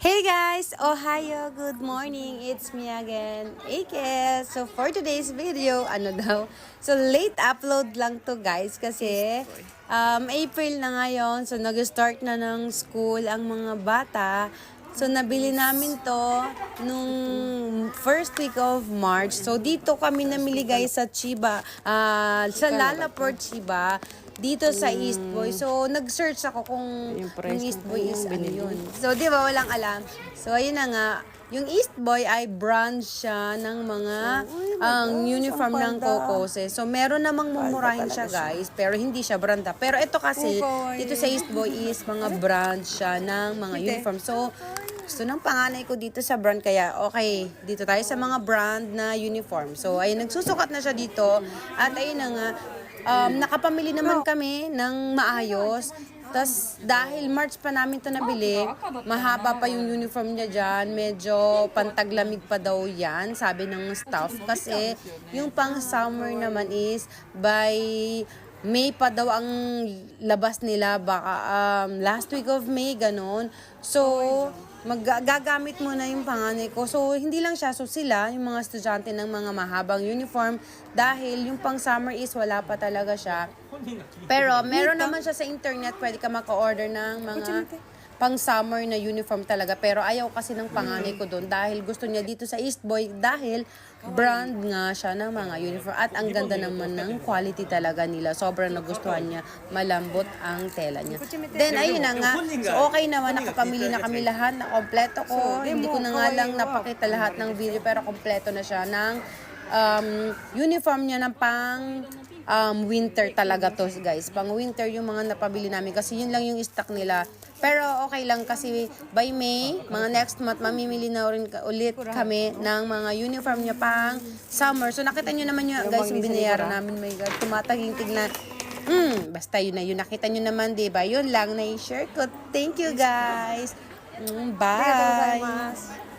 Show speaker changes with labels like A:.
A: Hey guys! Ohayo! Good morning! It's me again, Ake. So for today's video, ano daw? So late upload lang to guys kasi um, April na ngayon. So nag-start na ng school ang mga bata. So nabili namin to nung first week of March. So dito kami namili guys sa Chiba, ah, sa Lalaport Chiba dito sa East Boy. So, nag-search ako kung
B: Yung
A: East Boy is ano
B: binili.
A: yun. So, di ba, walang alam. So, ayun na nga. Yung East Boy ay brand siya ng mga ang uniform ng Cocose. So, meron namang mumurahin siya, guys. Pero hindi siya branda. Pero ito kasi, dito sa East Boy is mga brand siya ng mga uniform. So, gusto ng panganay ko dito sa brand. Kaya, okay, dito tayo sa mga brand na uniform. So, ayun, nagsusukat na siya dito. At ayun na nga, um, nakapamili naman kami ng maayos. Tapos, dahil March pa namin to nabili, mahaba pa yung uniform niya dyan. Medyo pantaglamig pa daw yan, sabi ng staff. Kasi, yung pang summer naman is by May pa daw ang labas nila. Baka um, last week of May, ganun. So, magagamit mo na yung panganay ko. So, hindi lang siya. So, sila, yung mga estudyante ng mga mahabang uniform, dahil yung pang summer is wala pa talaga siya. Pero, meron naman siya sa internet. Pwede ka maka-order ng mga pang summer na uniform talaga. Pero ayaw kasi ng panganay ko doon dahil gusto niya dito sa East Boy dahil brand nga siya ng mga uniform. At ang ganda naman ng quality talaga nila. Sobrang nagustuhan niya. Malambot ang tela niya. Then, ayun na nga. So, okay naman. Nakapamili na kami lahat. Na kompleto ko. Hindi ko na nga lang napakita lahat ng video pero kompleto na siya ng um, uniform niya ng pang um, winter talaga to guys. Pang winter yung mga napabili namin kasi yun lang yung stock nila. Pero okay lang kasi by May, mga next month, mamimili na rin ka- ulit kami ng mga uniform niya pang summer. So nakita nyo naman yun guys yung binayaran namin. My God, tumataging na. Hmm, basta yun na yun. Nakita nyo naman, di ba? Yun lang na i-share ko. Thank you guys. Mm, bye.